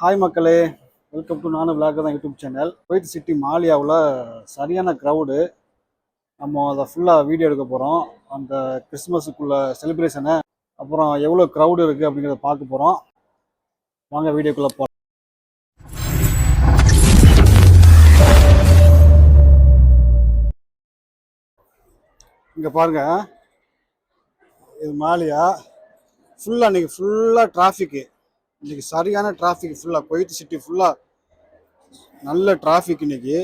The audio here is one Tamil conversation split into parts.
ஹாய் மக்களே வெல்கம் டு நானும் விளாக் தான் யூடியூப் சேனல் குவைத் சிட்டி மாலியாவில் சரியான க்ரௌடு நம்ம அதை ஃபுல்லாக வீடியோ எடுக்க போகிறோம் அந்த கிறிஸ்மஸுக்குள்ள செலிப்ரேஷனை அப்புறம் எவ்வளோ க்ரௌடு இருக்குது அப்படிங்கிறத பார்க்க போகிறோம் வாங்க வீடியோக்குள்ளே போகிறோம் இங்கே பாருங்க. இது மாலியா ஃபுல்லாக அன்றைக்கி ஃபுல்லாக டிராஃபிக்கு இன்னைக்கு சரியான டிராஃபிக் ஃபுல்லாக குவைத் சிட்டி ஃபுல்லாக நல்ல டிராஃபிக் இன்னைக்கு.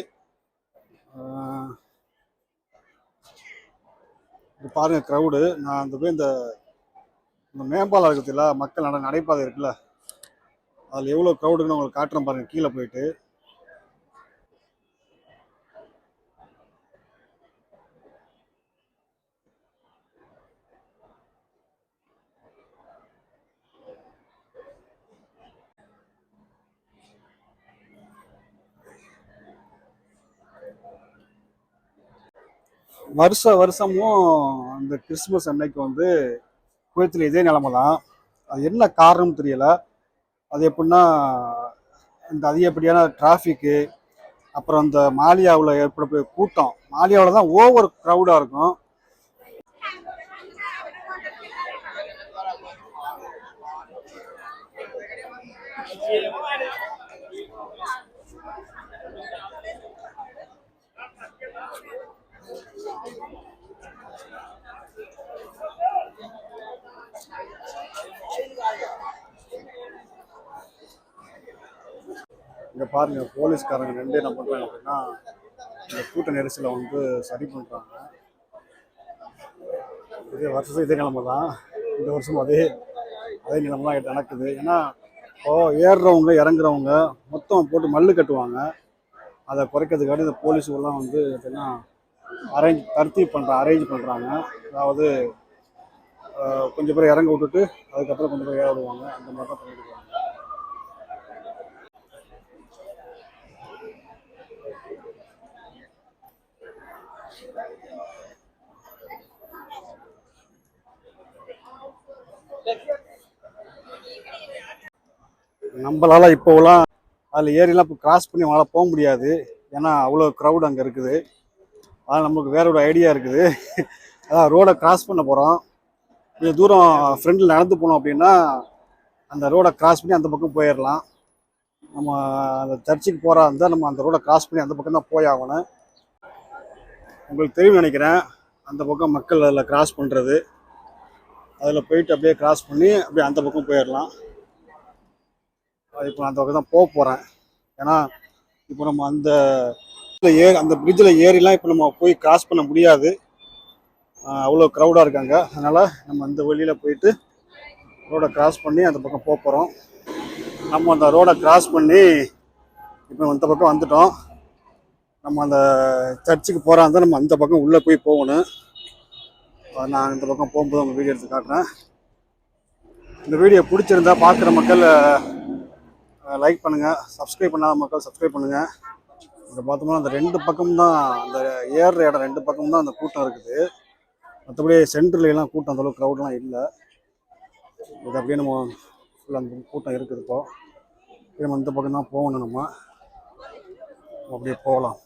பாருங்கள் பாருங்க க்ரௌடு நான் அந்த போய் இந்த இந்த மேம்பாலம் இருக்குதுல்ல மக்கள் நட நடைபாதை இருக்குல்ல அதில் எவ்வளோ க்ரௌடுன்னு உங்களுக்கு காட்டுறேன் பாருங்கள் கீழே போயிட்டு. வருஷ வருஷமும் அந்த கிறிஸ்மஸ் அன்னைக்கு வந்து குவைத்தில் இதே நிலமை தான் அது என்ன காரணம் தெரியல. அது எப்படின்னா இந்த அதிகப்படியான டிராஃபிக்கு அப்புறம் இந்த மாலியாவில் ஏற்படக்கூடிய கூட்டம். மாலியாவில் தான் ஓவர் க்ரௌடாக இருக்கும். இங்கே பாருங்க போலீஸ்காரங்க ரெண்டு என்ன பண்ணுறாங்க அப்படின்னா இந்த கூட்ட நெரிசலை வந்து சரி பண்ணுறாங்க இதே வருஷம் இதே நிலைமை தான். இந்த வருஷம் அதே அதே நிலைமை தான் நடக்குது. ஏன்னா இப்போ ஏறுறவங்க இறங்குறவங்க மொத்தம் போட்டு மல்லு கட்டுவாங்க. அதை குறைக்கிறதுக்காக இந்த போலீஸுகள்லாம் வந்து எப்படின்னா அரேஞ்ச் தர்த்தீப் பண்ணுற அரேஞ்ச் பண்ணுறாங்க அதாவது கொஞ்சம் பேர் இறங்க விட்டுட்டு அதுக்கப்புறம் கொஞ்சம் பேர் ஏற விடுவாங்க. அந்த மாதிரி தான் பண்ணிட்டு நம்மளால இப்போலாம் அதில் ஏறிலாம் இப்போ கிராஸ் பண்ணி அவங்களால போக முடியாது. ஏன்னா அவ்வளோ க்ரௌட் அங்கே இருக்குது. அதனால் நமக்கு வேற ஒரு ஐடியா இருக்குது. அதான் ரோடை கிராஸ் பண்ண போகிறோம் கொஞ்சம் தூரம் ஃப்ரெண்டில் நடந்து போனோம் அப்படின்னா அந்த ரோடை கிராஸ் பண்ணி அந்த பக்கம் போயிடலாம் நம்ம அந்த சர்ச்சுக்கு போகிறா இருந்தால் நம்ம அந்த ரோடை கிராஸ் பண்ணி அந்த பக்கம் தான் போய் ஆகணும். உங்களுக்கு தெரியும் நினைக்கிறேன். அந்த பக்கம் மக்கள் அதில் கிராஸ் பண்ணுறது அதில் போயிட்டு அப்படியே கிராஸ் பண்ணி அப்படியே அந்த பக்கம் போயிடலாம் இப்போ அந்த பக்கம் தான் போக போகிறேன் ஏன்னா இப்போ நம்ம அந்த ஏறி ஏ அந்த பிரிட்ஜில் ஏறிலாம் இப்போ நம்ம போய் கிராஸ் பண்ண முடியாது. அவ்வளோ க்ரௌடாக இருக்காங்க. அதனால் நம்ம அந்த வழியில் போயிட்டு ரோடை கிராஸ் பண்ணி அந்த பக்கம் போக போகிறோம் நம்ம அந்த ரோடை கிராஸ் பண்ணி இப்போ அந்த பக்கம் வந்துட்டோம். நம்ம அந்த சர்ச்சுக்கு போகிறாங்க நம்ம அந்த பக்கம் உள்ளே போய் போகணும். நான் இந்த பக்கம் போகும்போது உங்கள் வீடியோ எடுத்து காட்டுறேன். இந்த வீடியோ பிடிச்சிருந்தா பார்க்குற மக்கள் லைக் பண்ணுங்கள் சப்ஸ்கிரைப் பண்ணாத மக்கள் சப்ஸ்கிரைப் பண்ணுங்கள் இப்போ பார்த்தோம்னா அந்த ரெண்டு பக்கம் தான் அந்த ஏறுற இடம் ரெண்டு பக்கம் தான் அந்த கூட்டம் இருக்குது. மற்றபடி சென்டர்ல எல்லாம் கூட்டம் அந்தளவுக்கு க்ரௌட்லாம் இல்லை. இது அப்படியே நம்ம ஃபுல்லாக அந்த கூட்டம் இருக்குது இப்போ. அப்படியே நம்ம இந்த பக்கம் தான் போகணும் நம்ம. அப்படியே போகலாம்.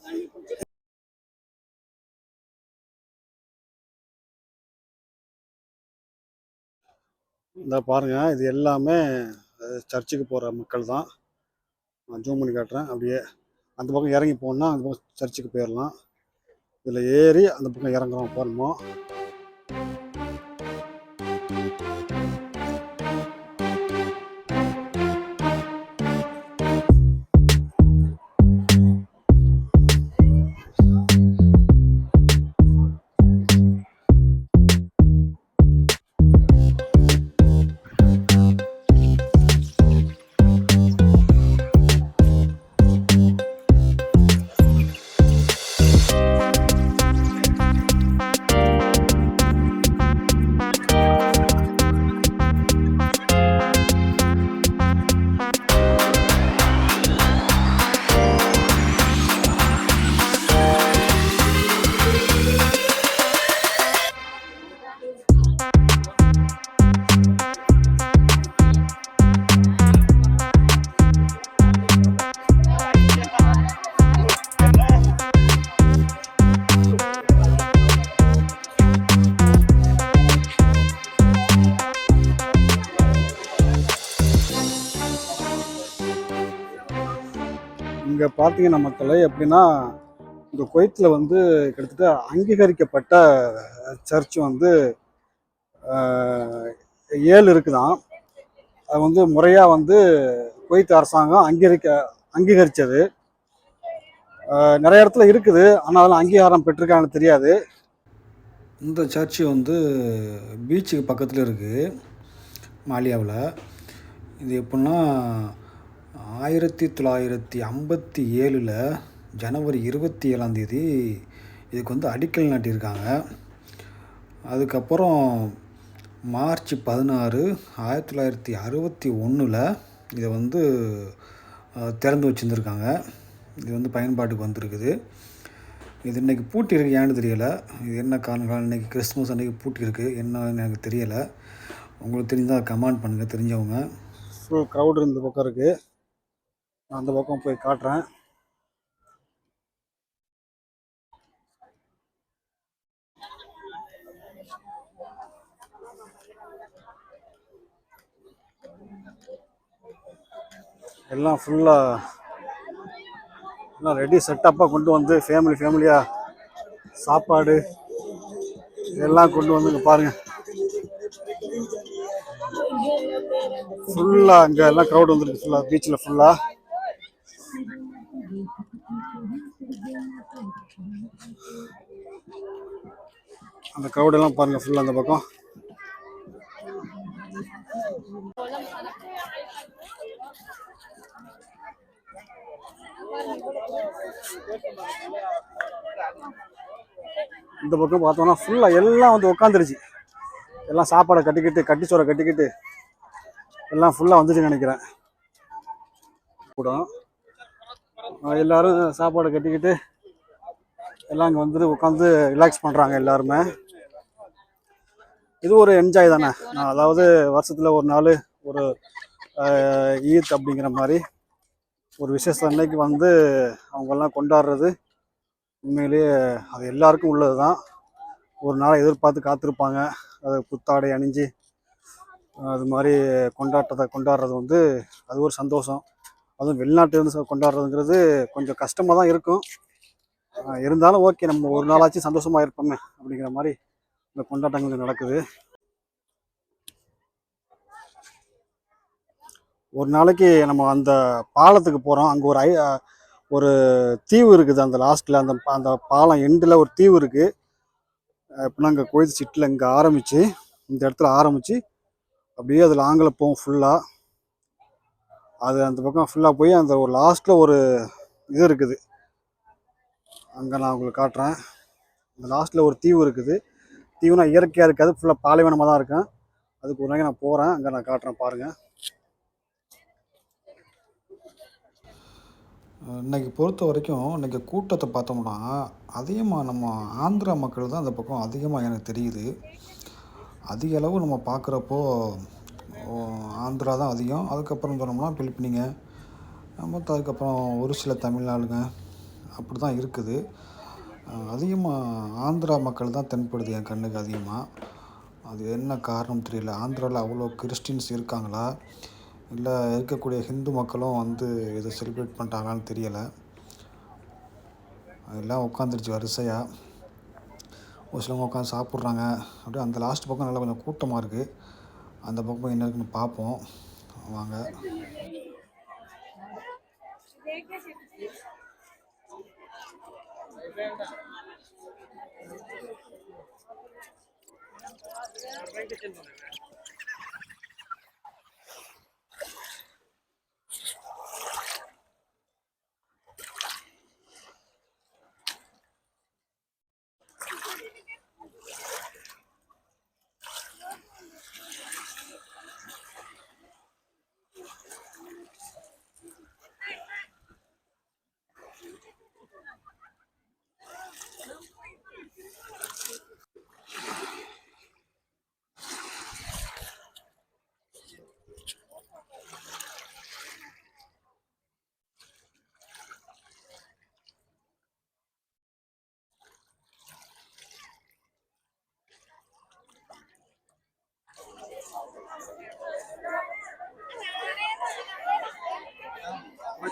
இந்த பாருங்க இது எல்லாமே சர்ச்சுக்கு போகிற மக்கள் தான் நான் ஜூம் பண்ணி காட்டுறேன். அப்படியே அந்த பக்கம் இறங்கி போனால் அந்த பக்கம் சர்ச்சுக்கு போயிடலாம் இதில் ஏறி அந்த பக்கம் இறங்குறோம் போகணுமோ? பார்த்தீங்கன்னா மக்களை. எப்படின்னா இந்த குவைத்தில் வந்து கிட்டத்தட்ட அங்கீகரிக்கப்பட்ட சர்ச் வந்து ஏழு இருக்குதான். அது வந்து முறையாக வந்து குவைத் அரசாங்கம் அங்கீகரிக்க அங்கீகரித்தது நிறைய இடத்துல இருக்குது. ஆனால் அதெல்லாம் அங்கீகாரம் பெற்றிருக்காங்கன்னு தெரியாது. இந்த சர்ச்சு வந்து பீச்சுக்கு பக்கத்தில் இருக்குது மாலியாவில். இது எப்படின்னா ஆயிரத்தி தொள்ளாயிரத்தி ஐம்பத்தி ஏழில் ஜனவரி இருபத்தி ஏழாம் தேதி இதுக்கு வந்து அடிக்கல் நாட்டியிருக்காங்க. அதுக்கப்புறம் மார்ச் பதினாறு ஆயிரத்தி தொள்ளாயிரத்தி அறுபத்தி ஒன்றில் இதை வந்து திறந்து வச்சுருந்துருக்காங்க. இது வந்து பயன்பாட்டுக்கு வந்திருக்குது. இது இன்றைக்கி பூட்டி இருக்கு ஏன்னு தெரியலை. இது என்ன காரணம் இன்றைக்கி கிறிஸ்மஸ் அன்றைக்கி பூட்டி இருக்குது என்னன்னு எனக்கு தெரியலை. உங்களுக்கு தெரிஞ்சால் கமெண்ட் பண்ணுங்கள் தெரிஞ்சவங்க. ஃபுல் க்ரௌடு இந்த பக்கம் இருக்குது நான் அந்த பக்கம் போய் காட்டுறேன். எல்லாம் ஃபுல்லாக எல்லாம் ரெடி செட்டப்பாக கொண்டு வந்து ஃபேமிலி ஃபேமிலியாக சாப்பாடு எல்லாம் கொண்டு வந்து இங்க பாருங்க. ஃபுல்லாக அங்கே எல்லாம் க்ரௌட் வந்துருக்கு ஃபுல்லாக பீச்சில் ஃபுல்லாக அந்த கவுடெல்லாம் பாருங்கள் பாருங்க ஃபுல்லாக அந்த பக்கம். இந்த பக்கம் பார்த்தோம்னா ஃபுல்லாக எல்லாம் வந்து உட்காந்துருச்சு எல்லாம் சாப்பாடை கட்டிக்கிட்டு கட்டிச்சோரை கட்டிக்கிட்டு எல்லாம் ஃபுல்லாக வந்துச்சுன்னு நினைக்கிறேன். கூட எல்லோரும் சாப்பாடை கட்டிக்கிட்டு எல்லாம் இங்கே வந்துட்டு உட்காந்து ரிலாக்ஸ் பண்ணுறாங்க எல்லாருமே. இது ஒரு என்ஜாய் தானே? நான் அதாவது வருஷத்தில் ஒரு நாள் ஒரு ஈத் அப்படிங்கிற மாதிரி ஒரு விசேஷ அன்னைக்கு வந்து அவங்கெல்லாம் கொண்டாடுறது. உண்மையிலேயே அது எல்லாருக்கும் உள்ளது தான் ஒரு நாளை எதிர்பார்த்து காத்திருப்பாங்க. அது புத்தாடை அணிஞ்சு அது மாதிரி கொண்டாட்டத்தை கொண்டாடுறது வந்து அது ஒரு சந்தோஷம். அதுவும் வெளிநாட்டிலிருந்து கொண்டாடுறதுங்கிறது கொஞ்சம் கஷ்டமாக தான் இருக்கும் இருந்தாலும் ஓகே நம்ம ஒரு நாளாச்சும் சந்தோஷமாக இருப்போமே அப்படிங்கிற மாதிரி இந்த கொண்டாட்டங்கள் நடக்குது. ஒரு நாளைக்கு நம்ம அந்த பாலத்துக்கு போகிறோம் அங்கே ஒரு ஐ ஒரு தீவு இருக்குது. அந்த லாஸ்ட்டில் அந்த பா- அந்த பாலம் எண்டில் ஒரு தீவு இருக்குது எப்படின்னா அங்கே கோயில் சிட்டில் இங்கே ஆரம்பித்து இந்த இடத்துல ஆரம்பித்து அப்படியே அது லாங்கில் போகும் ஃபுல்லாக அது அந்த பக்கம் ஃபுல்லாக போய் அந்த ஒரு லாஸ்ட்டில் ஒரு இது இருக்குது. அங்கே நான் உங்களுக்கு காட்டுறேன். அந்த லாஸ்ட்டில் ஒரு தீவு இருக்குது. தீவனம் இயற்கையாக இருக்காது. ஃபுல்லாக பாலைவனமாக தான் இருக்கும். அதுக்கு ஒரு நாளைக்கு நான் போகிறேன் அங்கே நான் காட்டுறேன் பாருங்கள் இன்றைக்கி பொறுத்த வரைக்கும் இன்னைக்கு கூட்டத்தை பார்த்தோம்னா அதிகமாக நம்ம ஆந்திரா மக்கள் தான் அந்த பக்கம் அதிகமாக எனக்கு தெரியுது. அதிக அளவு நம்ம பார்க்குறப்போ ஆந்திரா தான் அதிகம். அதுக்கப்புறம் சொன்னோம்னா பிலிப்பினிங்க. மற்ற அதுக்கப்புறம் ஒரு சில தமிழ்நாடுங்க. அப்படி தான் இருக்குது. அதிகமாக ஆந்திரா மக்கள் தான் தென்படுது என் கண்ணுக்கு அதிகமாக அது என்ன காரணம் தெரியல. ஆந்திராவில் அவ்வளோ கிறிஸ்டின்ஸ் இருக்காங்களா? இல்லை இருக்கக்கூடிய ஹிந்து மக்களும் வந்து இதை செலிப்ரேட் பண்ணுறாங்களான்னு தெரியலை. எல்லாம் உட்காந்துருச்சு வரிசையாக ஒரு சிலவங்க உட்காந்து சாப்பிட்றாங்க. அப்படியே அந்த லாஸ்ட் பக்கம் நல்லா கொஞ்சம் கூட்டமாக இருக்குது அந்த பக்கம் என்ன இருக்குன்னு பார்ப்போம். வாங்க. É verdade. Arranca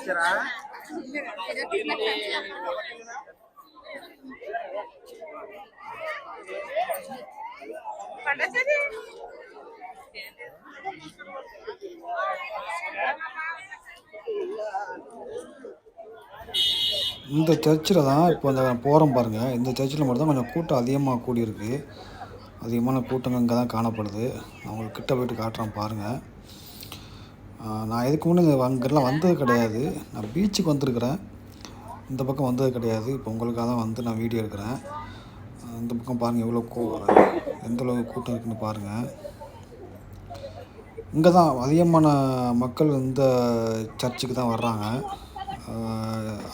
వచ్చారా இந்த சர்ச்சில் தான் இப்போ அந்த போகிறோம் பாருங்கள் இந்த சர்ச்சில் மட்டும் தான் கொஞ்சம் கூட்டம் அதிகமாக கூடியிருக்கு அதிகமான கூட்டங்கள் இங்கே தான் காணப்படுது நான் உங்களுக்கு கிட்ட போயிட்டு காட்டுறேன் பாருங்கள் ஆஹ் நான் இதுக்கு முன்னே அங்கெல்லாம் வந்தது கிடையாது. நான் பீச்சுக்கு வந்திருக்கிறேன். இந்த பக்கம் வந்தது கிடையாது. இப்போ உங்களுக்காக தான் வந்து நான் வீடியோ எடுக்கிறேன். இந்த பக்கம் பாருங்கள் எவ்வளோ கூ எந்த கூட்டம் இருக்குன்னு பாருங்கள் இங்கே தான் அதிகமான மக்கள் இந்த சர்ச்சுக்கு தான் வர்றாங்க.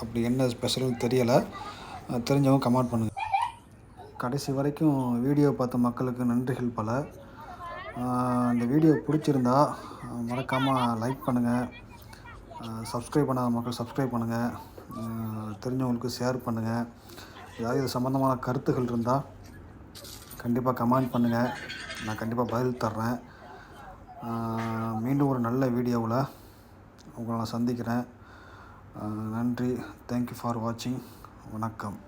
அப்படி என்ன ஸ்பெஷல்னு தெரியலை. தெரிஞ்சவங்க கமெண்ட் பண்ணுங்கள் கடைசி வரைக்கும் வீடியோ பார்த்த மக்களுக்கு நன்றிகள் பல. இந்த வீடியோ பிடிச்சிருந்தா மறக்காமல் லைக் பண்ணுங்கள் சப்ஸ்கிரைப் பண்ணாத மக்கள் சப்ஸ்கிரைப் பண்ணுங்கள் தெரிஞ்சவங்களுக்கு ஷேர் பண்ணுங்கள் ஏதாவது இது சம்மந்தமான கருத்துகள் இருந்தால் கண்டிப்பாக கமெண்ட் பண்ணுங்கள் நான் கண்டிப்பாக பதில் தர்றேன். மீண்டும் ஒரு நல்ல வீடியோவில் உங்களை நான் சந்திக்கிறேன். நன்றி. தேங்க்யூ ஃபார் வாட்சிங் வணக்கம்.